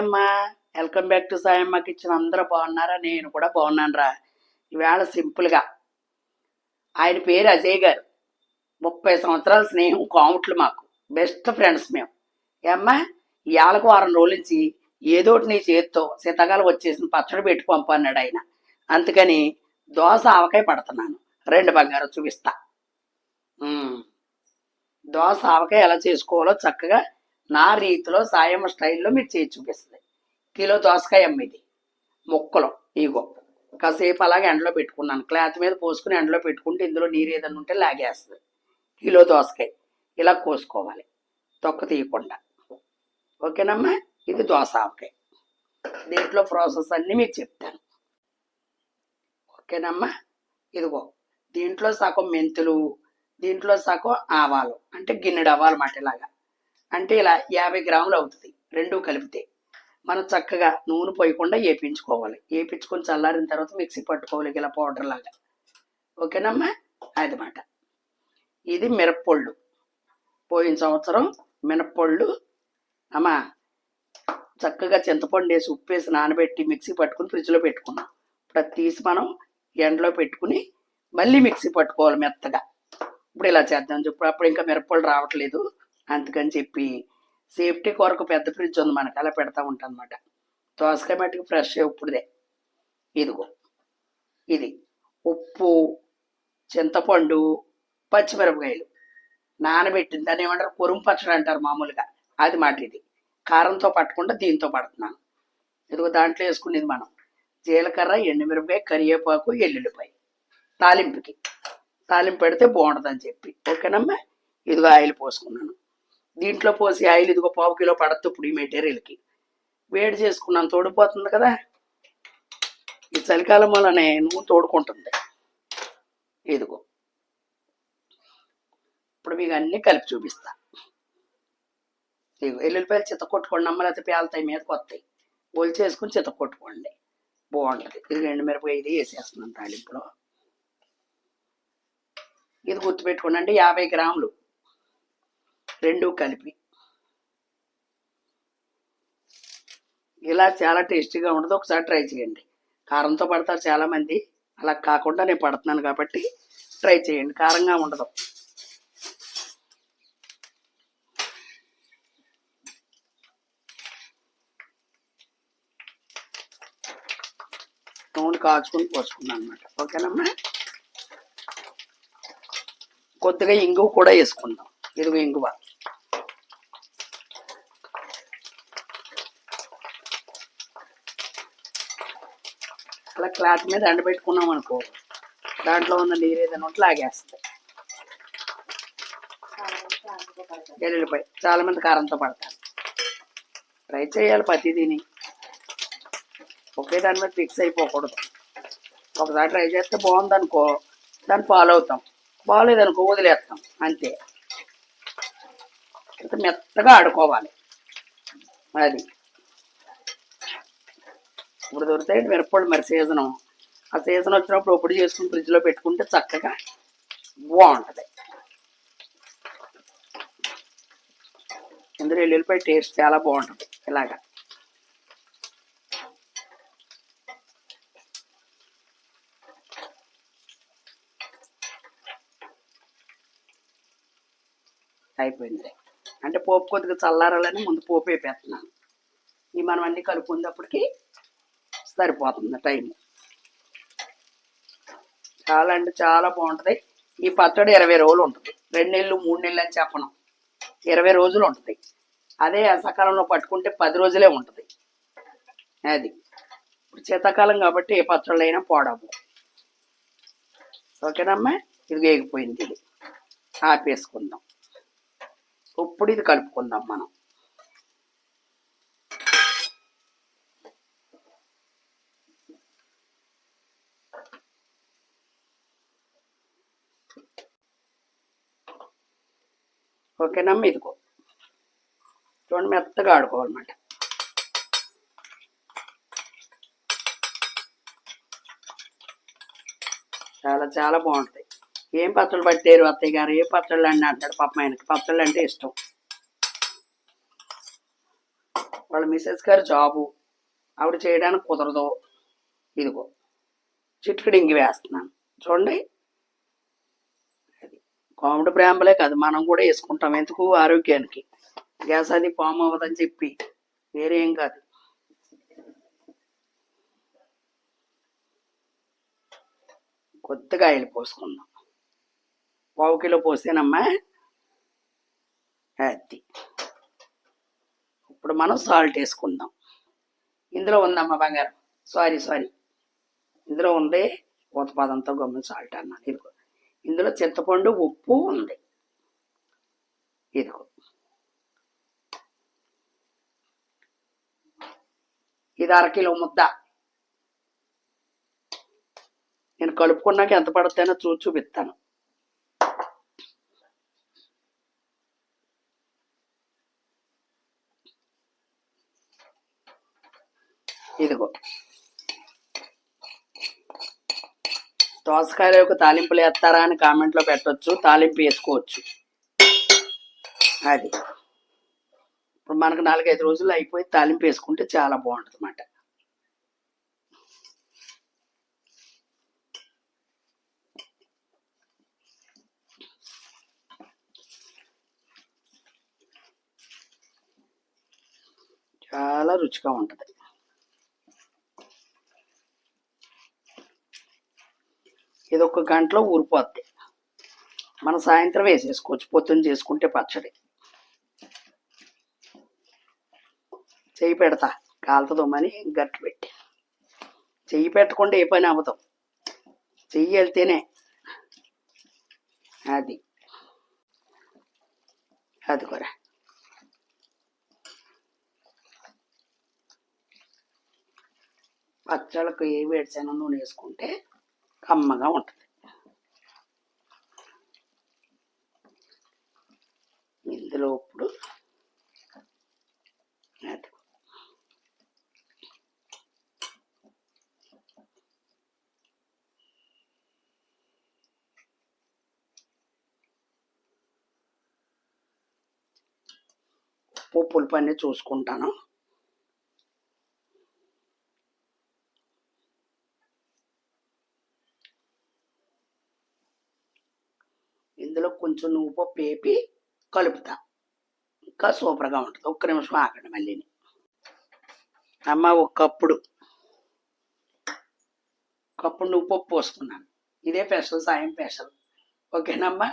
అమ్మ welcome back to Sayamma kitchen అందరూ బాగున్నారా? నేను కూడా బాగున్నాను రా ఈవేళ సింపుల్గా ఆయన పేరు అజయ్ గారు. ముప్పై సంవత్సరాల స్నేహం కాముట్లు మాకు. బెస్ట్ ఫ్రెండ్స్ మేము. ఏమ్మా ఇవాళకు వారం రోజుల నుంచి ఏదో ఒకటి నీ చేతితో శీతాకాలం వచ్చేసిన పచ్చడి పెట్టి పంపన్నాడు ఆయన. అందుకని దోశ ఆవకాయ పడుతున్నాను. రెండు బంగారం చూపిస్తా. దోశ ఆవకాయ ఎలా చేసుకోవాలో చక్కగా నా రీతిలో సాయమ్మ స్టైల్లో మీరు చేసి చూపిస్తుంది. కిలో దోసకాయ అమ్మిది ముక్కలు ఇగో. కాసేపు అలాగే ఎండలో పెట్టుకున్నాను. క్లాత్ మీద పోసుకుని ఎండలో పెట్టుకుంటే ఇందులో నీరు ఏదైనా ఉంటే లాగేస్తుంది. కిలో దోసకాయ. ఇలా కోసుకోవాలి. తొక్క తీయకుండా. ఓకేనమ్మా? ఇది దోశ ఆవకాయ దీంట్లో ప్రాసెస్ అన్నీ మీకు చెప్తాను. ఓకేనమ్మా? ఇదిగో. దీంట్లో సగం మెంతులు దీంట్లో సగం ఆవాలు. అంటే గిన్నెడు ఆవాలు మాట ఇలాగా. అంటే ఇలా యాభై గ్రాములు అవుతుంది రెండు కలిపితే. మనం చక్కగా నూనె పోయకుండా వేపించుకోవాలి వేపించుకొని చల్లారిన తర్వాత మిక్సీ పట్టుకోవాలి ఇలా పౌడర్ లాగా. ఓకేనమ్మా? అది మాట. ఇది మిరప్పొళ్ళు. పోయిన సంవత్సరం మినప్పొళ్ళు అమ్మా చక్కగా చింతపండు వేసి ఉప్పు వేసి నానబెట్టి మిక్సీ పట్టుకుని ఫ్రిడ్జ్లో పెట్టుకున్నాం. ఇప్పుడు అది తీసి మనం ఎండలో పెట్టుకుని మళ్ళీ మిక్సీ పట్టుకోవాలి మెత్తగా. ఇప్పుడు ఇలా చేద్దాం. చెప్పు అప్పుడు ఇంకా మిరప్పళ్ళు రావట్లేదు. అందుకని చెప్పి సేఫ్టీ కొరకు పెద్ద ఫ్రిడ్జ్ ఉంది మనకు అలా పెడతా ఉంటాం అనమాట దోసకాయ మట్టికి ఫ్రెష్ ఇప్పుడుదే ఇదిగో ఇది ఉప్పు చింతపండు పచ్చిమిరపకాయలు నానబెట్టింది. దాన్ని ఏమంటారు? కొరుము పచ్చడి అంటారు మామూలుగా. అది మాట ఇది. కారంతో పట్టకుండా దీంతో పడుతున్నాను. ఇదిగో దాంట్లో వేసుకునేది మనం. జీలకర్ర ఎండుమిరపకాయ కరివేపాకు ఎల్లుల్లిపాయ తాలింపుకి. తాలింపు పెడితే బాగుంటుందని చెప్పి. ఓకేనమ్మా? ఇదిగో ఆయిల్ పోసుకున్నాను. దీంట్లో పోసి ఆయిల్ ఇదిగో పావు కిలో పడద్దు ఇప్పుడు ఈ మెటీరియల్కి. వేడి చేసుకున్నాను తోడిపోతుంది కదా? ఈ చలికాలం వల్లనే నువ్వు తోడుకుంటుంది. ఇదిగో. ఇప్పుడు మీకు అన్నీ కలిపి చూపిస్తా. ఇదిగో ఎల్లుల్లిపాయలు చిత్త కొట్టుకోండి అమ్మ లేకపోతే పేలుతాయి మీదకి వస్తాయి. ఒలి చేసుకుని చిత్త కొట్టుకోండి బాగుంటుంది. ఇది రెండు మిరపకాయ ఇది వేసేస్తున్నాను తాలింపులో. ఇది గుర్తుపెట్టుకోండి అంటే యాభై గ్రాములు. రెండు కలిపి. ఇలా చాలా టేస్టీగా ఉండదు. ఒకసారి ట్రై చేయండి. కారంతో పడతారు చాలామంది. అలా కాకుండా నేను పడుతున్నాను కాబట్టి ట్రై చేయండి. కారంగా ఉండదు. నూనె కాచుకొని పోసుకున్నాను అనమాట ఓకేనమ్మా? కొద్దిగా ఇంగువ కూడా వేసుకుందాం. ఇదిగో ఇంగువ అలా క్లాత్ మీద ఎండబెట్టుకున్నాం అనుకో దాంట్లో ఉన్న నీరు ఏదైనా ఉంటే లాగేస్తుంది ఎల్లుల్లిపాయ చాలా మంది కారంతో పడతారు. ట్రై చేయాలి ప్రతిదీని. ఒకే దాని మీద ఫిక్స్ అయిపోకూడదు. ఒకసారి ట్రై చేస్తే బాగుందనుకో దాన్ని ఫాలో అవుతాం. బాగోలేదనుకో వదిలేస్తాం. అంతే. ఇంత మెత్తగా ఆడుకోవాలి. అది. ఇప్పుడు దొరుకుతాయి మిరపళ్ళు మరి సీజను. ఆ సీజన్ వచ్చినప్పుడు ఒప్పుడు చేసుకుని ఫ్రిడ్జ్లో పెట్టుకుంటే చక్కగా బాగుంటుంది. ఇందులో ఎల్లుల్లిపాయ టేస్ట్ చాలా బాగుంటుంది ఇలాగా. అయిపోయింది. అంటే పోపు కొద్దిగా చల్లారాలని ముందు పోపు వేపేస్తున్నాను. ఈ మనం అన్ని కలుపుకున్నప్పటికీ సరిపోతుంది టైం. చాలా అంటే చాలా బాగుంటుంది. ఈ పచ్చడి ఇరవై రోజులు ఉంటుంది. రెండు నెలలు మూడు నెలలు అని చెప్పను. ఇరవై రోజులు ఉంటుంది. అదే సకాలంలో పట్టుకుంటే పది రోజులే ఉంటుంది. అది. ఇప్పుడు శీతాకాలం కాబట్టి ఏ పచ్చళ్ళు అయినా పోడము ఓకేనమ్మా? ఇది వేగిపోయింది ఇది. ఆపేసుకుందాం. ఇప్పుడు ఇది కలుపుకుందాం మనం. ఓకేనమ్మా ఇదిగో. చూడండి మెత్తగా ఆడుకోవాలన్నమాట. చాలా చాలా బాగుంటాయి. ఏం పచ్చళ్ళు పట్టారు అత్తయ్య గారు? ఏ పచ్చళ్ళు అండి అంటాడు పాప ఆయనకి. పచ్చళ్ళు అంటే ఇష్టం. వాళ్ళ మిసెస్ గారు జాబు. ఆవిడ చేయడానికి కుదరదు. ఇదిగో చిటికడి ఇంగి వేస్తున్నాను. చూడండి కోమటి ప్రేమలే కాదు మనం కూడా వేసుకుంటాం ఎందుకు ఆరోగ్యానికి? గ్యాస్ అది పాము అవ్వదని చెప్పి వేరేం కాదు. కొద్దిగా ఆయిల్ పోసుకుందాం. పావు కిలో పోస్తేనమ్మా అది ఇప్పుడు మనం సాల్ట్ వేసుకుందాం. ఇందులో ఉందమ్మా బంగారం. Sorry sorry. ఇందులో ఉంది ఉత్పాదంతో గమ్మున సాల్ట్ అన్నాను ఇదిగో. ఇందులో చింతపండు ఉప్పు ఉంది. ఇదిగో. ఇది అరకిలో ముద్ద. నేను కలుపుకున్నాక ఎంత పడుతుందో చూసి చూపిస్తాను ఇదిగో దోసకాయల యొక్క తాలింపులు వేస్తారా అని కామెంట్లో పెట్టొచ్చు తాలింపు వేసుకోవచ్చు. అది. ఇప్పుడు మనకు నాలుగైదు రోజులు అయిపోయి తాలింపు వేసుకుంటే చాలా బాగుంటుంది అన్నమాట చాలా రుచిగా ఉంటుంది. ఇది ఒక గంటలో ఊరిపోద్ది. మనం సాయంత్రం వేసేసుకోవచ్చు పొద్దున్న చేసుకుంటే పచ్చడి. చెయ్యి పెడతా కాలుతుందమ్మని గట్టి పెట్టి. చెయ్యి పెట్టకుండా ఏ పని అవ్వదు. చెయ్యి వెళ్తేనే అది. అది కూడా పచ్చళ్ళకు ఏ వేడిచన నూనె వేసుకుంటే కమ్మగా ఉంటుంది. ఇందులో ఇప్పుడు ఉప్పు పులుపు అనేది చూసుకుంటాను ఇందులో కొంచెం నువ్వు పప్పు వేపి కలుపుతా. ఇంకా సూపర్గా ఉంటుంది. ఒక్క నిమిషం ఆకండి మళ్ళీని అమ్మ ఒక కప్పుడు కప్పుడు నువ్వు పప్పు పోసుకున్నాను. ఇదే స్పెషల్ సాయం స్పెషల్. ఓకేనమ్మా?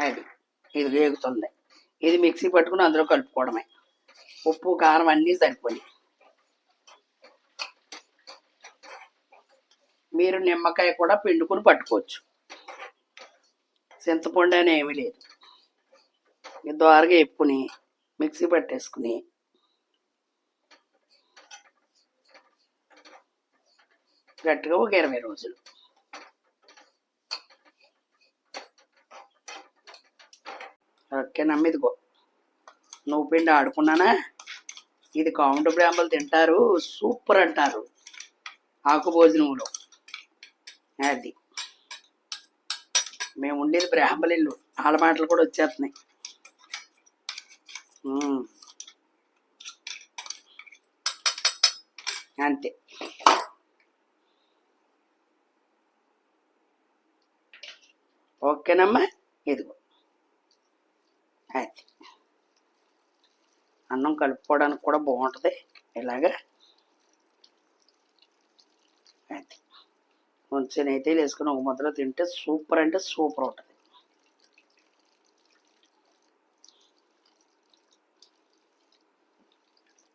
అది. ఇది వేగుతుంది. ఇది మిక్సీ పట్టుకుని అందులో కలుపుకోవడమే. ఉప్పు కారం అన్నీ సరిపోయి. మీరు నిమ్మకాయ కూడా పిండుకుని పట్టుకోవచ్చు. చింతపండు అని ఏమీ లేదు. ద్వారగా వేపుకుని మిక్సీ పట్టేసుకుని. గట్టిగా ఒక ఇరవై రోజులు. ఓకే నమ్మిదిగో నువ్వు పిండి ఆడుకున్నానా? ఇది కౌంట బ్రాంబలు తింటారు సూపర్ అంటారు. ఆకు భోజనంలో. అది. మేము ఉండేది బ్రాహ్మలిల్లు. వాళ్ళ మాటలు కూడా వచ్చేస్తున్నాయి. అంతే. ఓకేనమ్మా? ఇదిగో. అది అన్నం కలుపుకోవడానికి కూడా బాగుంటుంది. ఇలాగా. అది కొంచెం అయితే వేసుకుని ఒక ముద్దలో తింటే సూపర్ అంటే సూపర్ ఉంటుంది.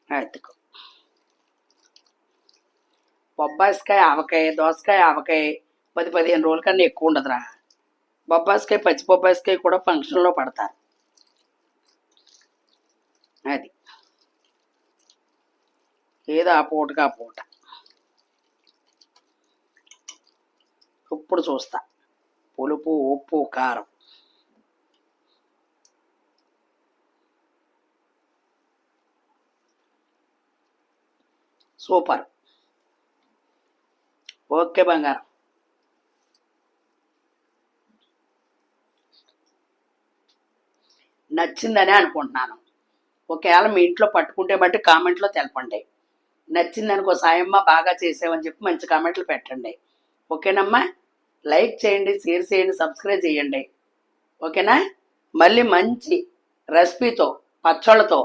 ఎత్తుకో. బొబ్బాయికాయ ఆవకాయ దోసకాయ ఆవకాయ పది పదిహేను రోజుల కన్నా ఎక్కువ ఉండదురా. బొబ్బాయికాయ పచ్చి బొబ్బాయికాయ కూడా ఫంక్షన్లో పడతారు. అది. ఏదో ఆ పూటగా ఆ పూట. ఇప్పుడు చూస్తా. పులుపు ఉప్పు కారం. సూపర్. ఓకే బంగారం. నచ్చిందనే అనుకుంటున్నాను. ఒకవేళ మీ ఇంట్లో పట్టుకుంటే బట్టి కామెంట్లో తెలపండి. నచ్చిందనుకో సాయమ్మ బాగా చేసావని చెప్పి మంచి కామెంట్లు పెట్టండి. ఓకేనమ్మా? లైక్ చేయండి షేర్ చేయండి సబ్స్క్రైబ్ చేయండి. ఓకేనా? మళ్ళీ మంచి రెసిపీతో పచ్చళ్ళతో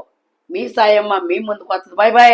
మీ సాయమ్మ మీ ముందుకు వస్తుంది. Bye bye